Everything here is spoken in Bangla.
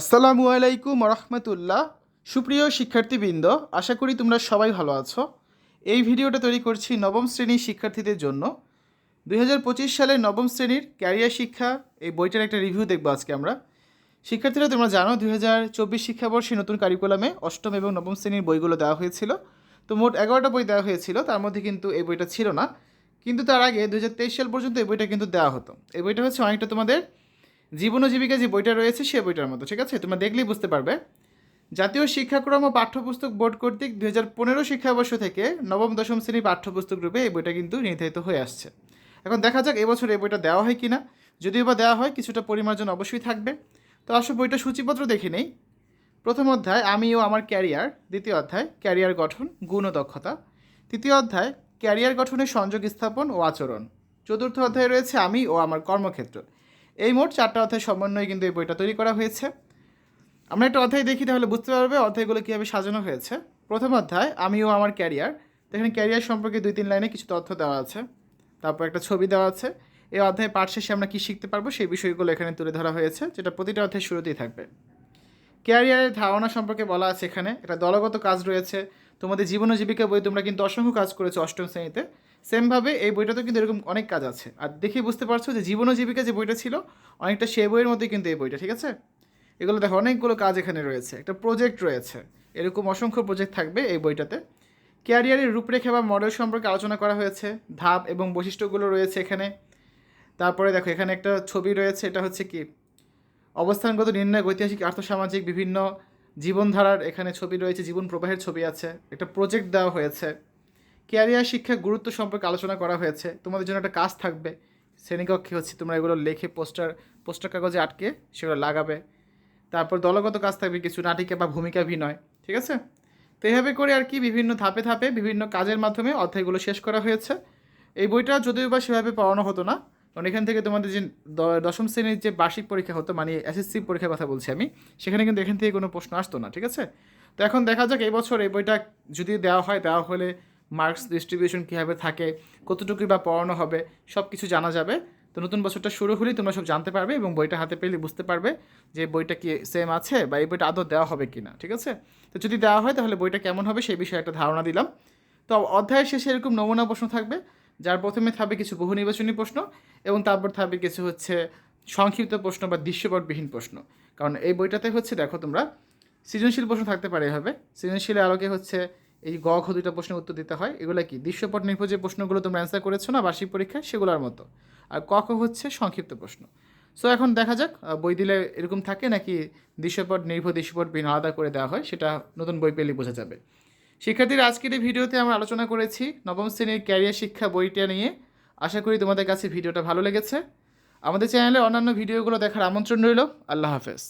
আসসালামু আলাইকুম রহমতুল্লাহ সুপ্রিয় শিক্ষার্থীবৃন্দ, আশা করি তোমরা সবাই ভালো আছো। এই ভিডিওটা তৈরি করছি নবম শ্রেণির শিক্ষার্থীদের জন্য। দুই সালের নবম শ্রেণির ক্যারিয়ার শিক্ষা, এই বইটার একটা রিভিউ দেখব আজকে আমরা। শিক্ষার্থীরা, তোমরা জানো, দুই হাজার চব্বিশ শিক্ষাবর্ষে নতুন কারিকুলামে অষ্টম এবং নবম শ্রেণির বইগুলো দেওয়া হয়েছিল। তো মোট এগারোটা বই দেওয়া হয়েছিল, তার মধ্যে কিন্তু এই বইটা ছিল না। কিন্তু তার আগে দুই হাজার তেইশ সাল পর্যন্ত এই বইটা কিন্তু দেওয়া হতো। এই বইটা হচ্ছে অনেকটা তোমাদের জীবন ও জীবিকা যে বইটা রয়েছে সে বইটার মতো, ঠিক আছে? তোমরা দেখলেই বুঝতে পারবে। জাতীয় শিক্ষাক্রম ও পাঠ্যপুস্তক বোর্ড কর্তৃক দু হাজার পনেরো শিক্ষাবর্ষ থেকে নবম, দশম শ্রেণি পাঠ্যপুস্তক রূপে এই বইটা কিন্তু নির্ধারিত হয়ে আসছে। এখন দেখা যাক এবছর এই বইটা দেওয়া হয় কি না যদিও বা দেওয়া হয়, কিছুটা পরিমার্জন অবশ্যই থাকবে। তো আসলে বইটা সূচিপত্র দেখে নেই। প্রথম অধ্যায়, আমি ও আমার ক্যারিয়ার। দ্বিতীয় অধ্যায়, ক্যারিয়ার গঠন, গুণ ও দক্ষতা। তৃতীয় অধ্যায়, ক্যারিয়ার গঠনের সংযোগ স্থাপন ও আচরণ। চতুর্থ অধ্যায়ে রয়েছে, আমি ও আমার কর্মক্ষেত্র। এই মোট চারটা অধ্যায় সমন্বয়ে কিন্তু এই বইটা তৈরি করা হয়েছে। আমরা একটা অধ্যায় দেখি, তাহলে বুঝতে পারবে অধ্যায়গুলো কীভাবে সাজানো হয়েছে। প্রথম অধ্যায়, আমি ও আমার ক্যারিয়ার। এখানে ক্যারিয়ার সম্পর্কে দুই তিন লাইনে কিছু তথ্য দেওয়া আছে। তারপর একটা ছবি দেওয়া আছে। এই অধ্যায় পাঠ শেষে আমরা কী শিখতে পারব সেই বিষয়গুলো এখানে তুলে ধরা হয়েছে, যেটা প্রতিটা অধ্যায় শুরুতেই থাকবে। ক্যারিয়ারের ধারণা সম্পর্কে বলা আছে এখানে। একটা দলগত কাজ রয়েছে। তোমাদের জীবন জীবিকা বই তোমরা কিন্তু অসংখ্য কাজ করেছ অষ্টম শ্রেণীতে। সেমভাবে এই বইটাতেও কিন্তু এরকম অনেক কাজ আছে। আর দেখেই বুঝতে পারছ যে জীবন ও জীবিকা যে বইটা ছিল, অনেকটা সে বইয়ের মধ্যেই কিন্তু এই বইটা, ঠিক আছে? এগুলো দেখো, অনেকগুলো কাজ এখানে রয়েছে, একটা প্রজেক্ট রয়েছে। এরকম অসংখ্য প্রজেক্ট থাকবে এই বইটাতে। ক্যারিয়ারের রূপরেখা বা মডেল সম্পর্কে আলোচনা করা হয়েছে, ধাপ এবং বৈশিষ্ট্যগুলো রয়েছে এখানে। তারপরে দেখো, এখানে একটা ছবি রয়েছে, এটা হচ্ছে কি? অবস্থানগত নির্ণয়, ঐতিহাসিক, আর্থসামাজিক, বিভিন্ন জীবনধারার এখানে ছবি রয়েছে, জীবন প্রবাহের ছবি আছে। একটা প্রজেক্ট দেওয়া হয়েছে। ক্যারিয়ার শিক্ষার গুরুত্ব সম্পর্কে আলোচনা করা হয়েছে। তোমাদের জন্য একটা কাজ থাকবে। শ্রেণীকক্ষে হচ্ছে তোমরা এগুলো লেখে পোস্টার পোস্টার কাগজে আটকে সেগুলো লাগাবে। তারপর দলগত কাজ থাকবে কিছু নাটিকা বা ভূমিকা অভিনয়, ঠিক আছে? তো এইভাবে করে আর কি বিভিন্ন ধাপে ধাপে বিভিন্ন কাজের মাধ্যমে অধ্যায়গুলো শেষ করা হয়েছে। এই বইটা যদিও বা সেভাবে পড়ানো হতো না, কারণ এখান থেকে তোমাদের যে দশম শ্রেণির যে বার্ষিক পরীক্ষা হতো মানে এসএসসি পরীক্ষার কথা বলছি আমি, সেখানে কিন্তু এখান থেকে কোনো প্রশ্ন আসতো না, ঠিক আছে? তো এখন দেখা যাক, এই বছর এই বইটা যদি দেওয়া হয়, দেওয়া হলে মার্কস ডিস্ট্রিবিউশন কীভাবে থাকে, কতটুকু বা পড়ানো হবে সব কিছু জানা যাবে। তো নতুন বছরটা শুরু হলেই তোমরা সব জানতে পারবে এবং বইটা হাতে পেলে বুঝতে পারবে যে বইটা কি সেম আছে বা এই বইটা আদৌ দেওয়া হবে কি না ঠিক আছে? তো যদি দেওয়া হয় তাহলে বইটা কেমন হবে সেই বিষয়ে একটা ধারণা দিলাম। তো অধ্যায়ের শেষে এরকম নমুনা প্রশ্ন থাকবে, যার প্রথমে থাকবে কিছু বহু নির্বাচনী প্রশ্ন এবং তারপর থাকবে কিছু হচ্ছে সংক্ষিপ্ত প্রশ্ন বা দৃশ্যপটবিহীন প্রশ্ন। কারণ এই বইটাতে হচ্ছে, দেখো তোমরা, সৃজনশীল প্রশ্ন থাকতে পারে এভাবে। সৃজনশীলের আলোকে হচ্ছে এই গ খ দুইটা প্রশ্নের উত্তর দিতে হয়। এগুলো কি? দৃশ্যপট নির্ভর যে প্রশ্নগুলো তোমরা অ্যান্সার করেছ না, বার্ষিক পরীক্ষায় সেগুলোর মতো। আর ক খ হচ্ছে সংক্ষিপ্ত প্রশ্ন। সো এখন দেখা যাক বই দিলে এরকম থাকে নাকি দৃশ্যপট নির্ভর দৃশ্যপট বিন আলাদা করে দেওয়া হয়, সেটা নতুন বই পেলে বোঝা যাবে। শিক্ষার্থীরা, আজকের এই ভিডিওতে আমরা আলোচনা করেছি নবম শ্রেণির ক্যারিয়ার শিক্ষা বইটা নিয়ে। আশা করি তোমাদের কাছে ভিডিওটা ভালো লেগেছে। আমাদের চ্যানেলে অন্যান্য ভিডিওগুলো দেখার আমন্ত্রণ রইল। আল্লাহ হাফেজ।